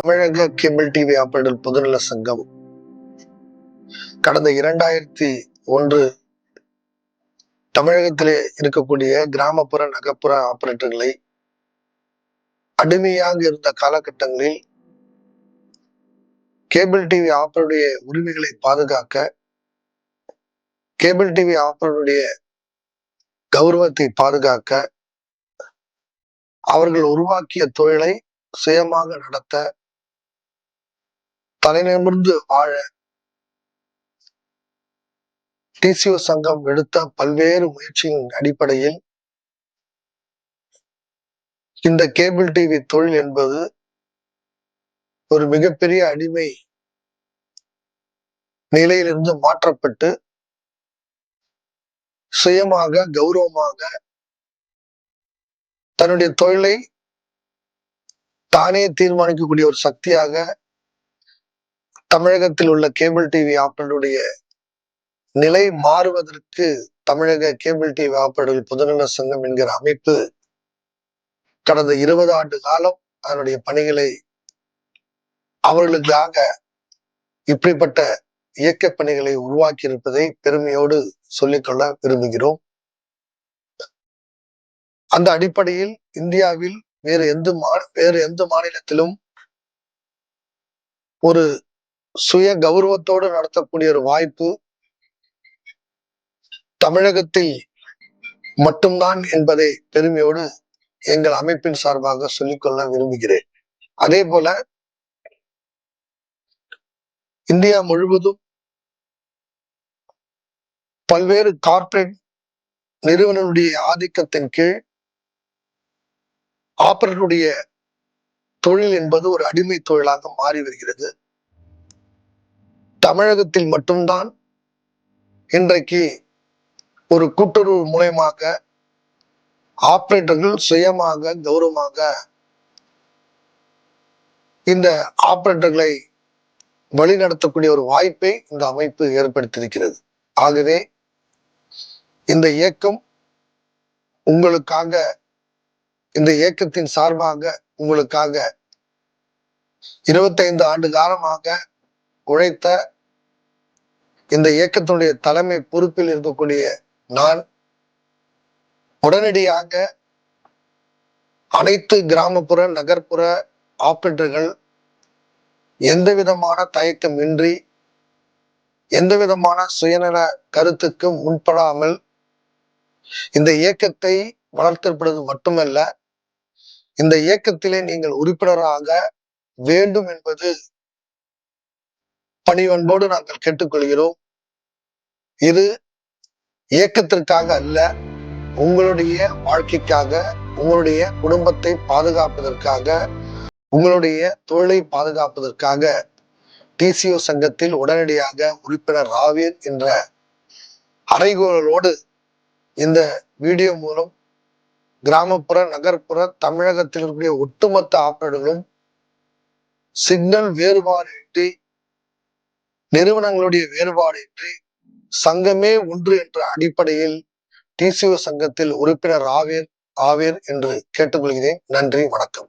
தமிழக cable TV operator பொதுநல சங்கம் கடந்த இரண்டாயிரத்தி ஒன்று தமிழகத்திலே இருக்கக்கூடிய கிராமப்புற நகர்ப்புற ஆபரேட்டர்களை அடிமையாக இருந்த காலகட்டங்களில் கேபிள் டிவி ஆபரேட்டருடைய உரிமைகளை பாதுகாக்க கேபிள் டிவி ஆபரேட்டருடைய கௌரவத்தை பாதுகாக்க அவர்கள் உருவாக்கிய தொழிலை சுயமாக நடத்த தலைநிமிர்ந்து வாழ. டிசிஓ சங்கம் எடுத்த பல்வேறு முயற்சியின் அடிப்படையில் இந்த கேபிள் டிவி தொழில் என்பது ஒரு மிகப்பெரிய அடிமை நிலையிலிருந்து மாற்றப்பட்டு சுயமாக கௌரவமாக தன்னுடைய தொழிலை தானே தீர்மானிக்கக்கூடிய ஒரு சக்தியாக தமிழகத்தில் உள்ள கேபிள் டிவி ஆப்பரேட்டருடைய நிலை மாறுவதற்கு தமிழக கேபிள் டிவி ஆப்பர்கள் பொதுநல சங்கம் என்கிற அமைப்பு கடந்த இருபது ஆண்டு காலம் அதனுடைய பணிகளை அவர்களுக்காக இப்படிப்பட்ட இயக்க பணிகளை உருவாக்கி இருப்பதை பெருமையோடு சொல்லிக்கொள்ள விரும்புகிறோம். அந்த அடிப்படையில் இந்தியாவில் வேறு எந்த மா வேறு எந்த மாநிலத்திலும் ஒரு சுய கௌரவத்தோடு நடத்தக்கூடிய ஒரு வாய்ப்பு தமிழகத்தில் மட்டும்தான் என்பதை பெருமையோடு எங்கள் அமைப்பின் சார்பாக சொல்லிக்கொள்ள விரும்புகிறேன். அதே போல இந்தியா முழுவதும் பல்வேறு கார்ப்பரேட் நிறுவனனுடைய ஆதிக்கத்தின் கீழ் ஆப்பரனுடைய தொழில் என்பது ஒரு அடிமை தொழிலாக மாறி வருகிறது. தமிழகத்தில் மட்டும்தான் இன்றைக்கு ஒரு கூட்டுறவு மூலயமாக ஆபரேட்டர்கள் சுயமாக கௌரவமாக இந்த ஆபரேட்டர்களை வழிநடத்தக்கூடிய ஒரு வாய்ப்பை இந்த அமைப்பு ஏற்படுத்தியிருக்கிறது. ஆகவே இந்த இயக்கம் உங்களுக்காக இந்த இயக்கத்தின் சார்பாக உங்களுக்காக இருபத்தைந்து ஆண்டு காலமாக உழைத்த இந்த இயக்கத்தினுடைய தலைமை பொறுப்பில் இருக்கக்கூடிய நான் உடனடியாக அனைத்து கிராமப்புற நகர்ப்புற ஆபரேட்டர்கள் எந்த விதமான தயக்கமின்றி எந்த விதமான சுயநல கருத்துக்கும் முன்படாமல் இந்த இயக்கத்தை வளர்த்தப்படுவது மட்டுமல்ல இந்த இயக்கத்திலே நீங்கள் உறுப்பினராக வேண்டும் என்பது பணிவன்போடு நாங்கள் கேட்டுக்கொள்கிறோம். இது இயக்கத்திற்காக அல்ல உங்களுடைய வாழ்க்கைக்காக உங்களுடைய குடும்பத்தை பாதுகாப்பதற்காக உங்களுடைய தொழிலை பாதுகாப்பதற்காக டிசிஓ சங்கத்தில் உடனடியாக உறுப்பினர் ராவீர் என்ற அறைகூறலோடு இந்த வீடியோ மூலம் கிராமப்புற நகர்ப்புற தமிழகத்தில் இருக்கக்கூடிய ஒட்டுமொத்த ஆப்பரேட்டர்களும் சிக்னல் வேறுபாடு நிறுவனங்களுடைய வேறுபாடு இன்றி சங்கமே ஒன்று என்ற அடிப்படையில் டிசிஓ சங்கத்தில் உறுப்பினர் ஆவேர் ஆவேர் என்று கேட்டுக்கொள்கிறேன். நன்றி வணக்கம்.